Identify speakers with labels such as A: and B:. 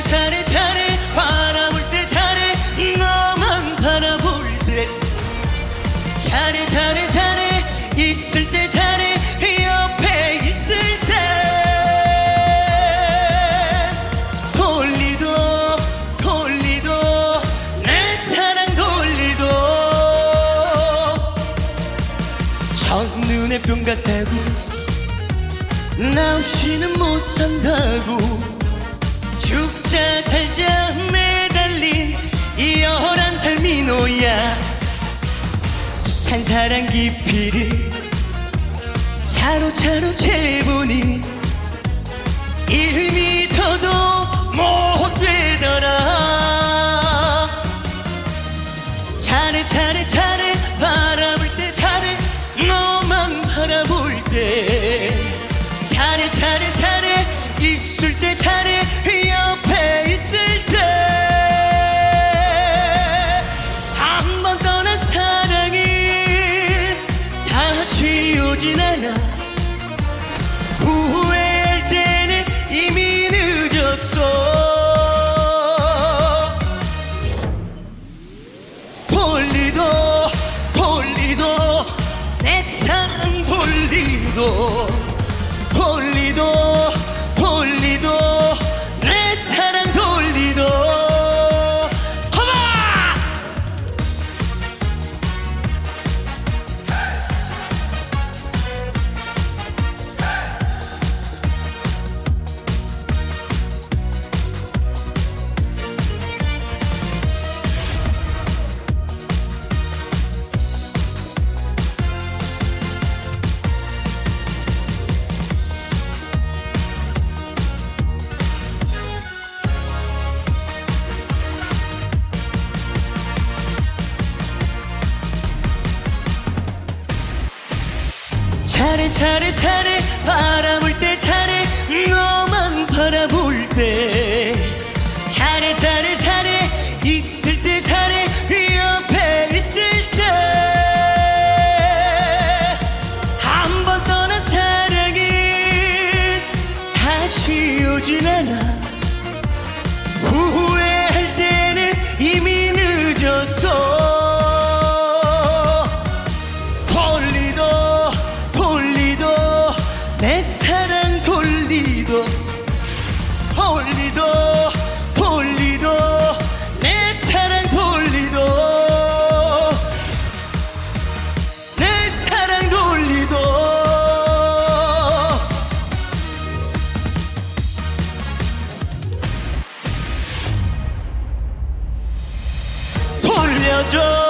A: 잘해 잘해 바라볼 때 잘해 너만 바라볼 때. 잘해 잘해 잘해 있을 때 잘해 옆에 있을 때. 돌리도 돌리도 내 사랑 돌리도. 첫눈에 뿅 같다고 나 없이는 못 산다고 죽자 살자 매달린 이 열한 삶이 노야. 수찬 사랑 깊이를 차로 차로 재보니 1미터 な。 잘해 잘해 잘해 돌리도 돌리도 내 사랑 돌리도. 내 사랑 돌리도. 돌려줘